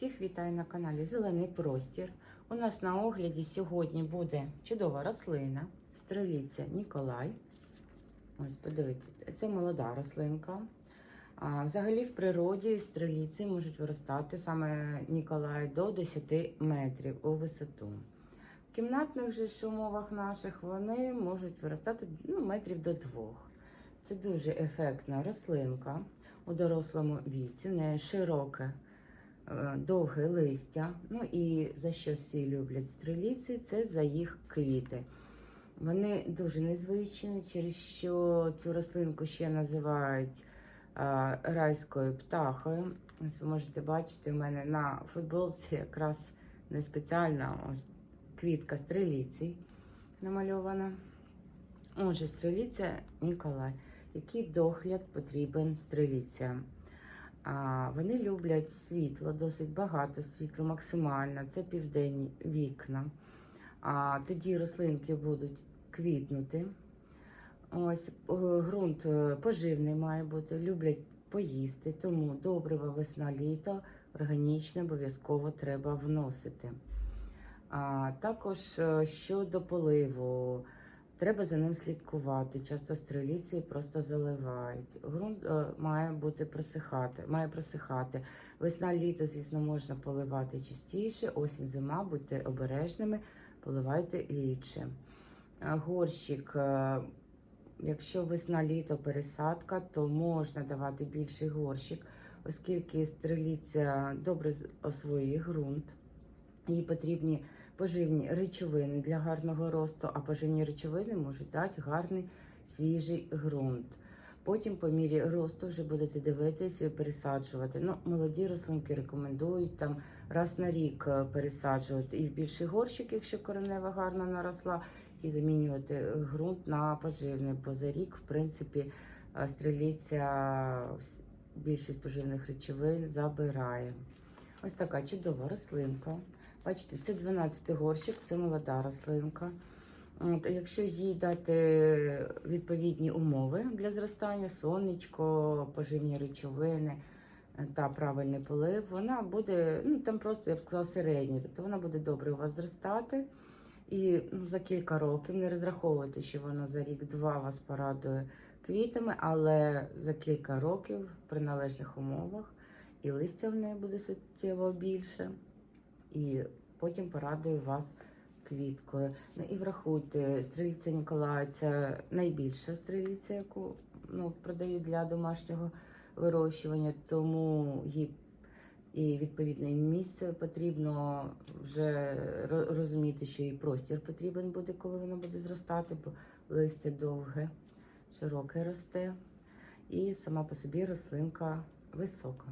Всіх вітаю на каналі Зелений Простір. У нас на огляді сьогодні буде чудова рослина, стреліця Ніколай. Ось, подивіться, це молода рослинка. А, взагалі в природі стреліці можуть виростати саме Ніколай до 10 метрів у висоту. В кімнатних же умовах наших вони можуть виростати ну, метрів до двох. Це дуже ефектна рослинка у дорослому віці, в неї широке, довге листя. Ну і за що всі люблять стреліці, це за їх квіти. Вони дуже незвичні, через що цю рослинку ще називають е, райською птахою. Ось ви можете бачити, у мене на футболці якраз не спеціальна ось квітка стреліці намальована. Отже, стреліця Ніколай. Який догляд потрібен стреліцям? Вони люблять світло, досить багато світла, максимально. Це південні вікна. Тоді рослинки будуть квітнути. Ось е, ґрунт е, поживний має бути, люблять поїсти, тому добрива весна літо органічне обов'язково треба вносити. А, також е, щодо поливу, треба за ним слідкувати. Часто стреліці просто заливають. Ґрунт е, має бути просихати, має просихати. Весна, літо, звісно, можна поливати частіше. Осінь, зима, будьте обережними, поливайте рідше. Е, Горщик. е, Якщо весна літо пересадка, то можна давати більший горщик, оскільки стреліця добре освоює ґрунт. Їй потрібні поживні речовини для гарного росту, а поживні речовини можуть дати гарний свіжий ґрунт. Потім, по мірі росту, вже будете дивитися і пересаджувати. Ну, молоді рослинки рекомендують там раз на рік е, пересаджувати і в більший горщик, якщо коренева гарно наросла, і замінювати ґрунт на поживний. Бо за рік, в принципі, е, стріліця більшість поживних речовин забирає. Ось така чудова рослинка. Бачите, це 12 горщик, це молода рослинка. От, якщо їй дати відповідні умови для зростання, сонечко, поживні речовини е, та правильний полив, вона буде, ну там просто я б сказала, середній. Тобто вона буде добре у вас зростати. І ну, за кілька років не розраховуйте, що вона за рік-два вас порадує квітами, але за кілька років при належних умовах і листя в неї буде суттєво більше, і потім порадую вас квіткою. Ну і врахуйте, стрільця Ніколая це найбільша стрільця, яку ну, продають для домашнього вирощування, тому їй і відповідне місце потрібно вже розуміти, що і простір потрібен буде, коли вона буде зростати, бо листя довге, широке росте, і сама по собі рослинка висока.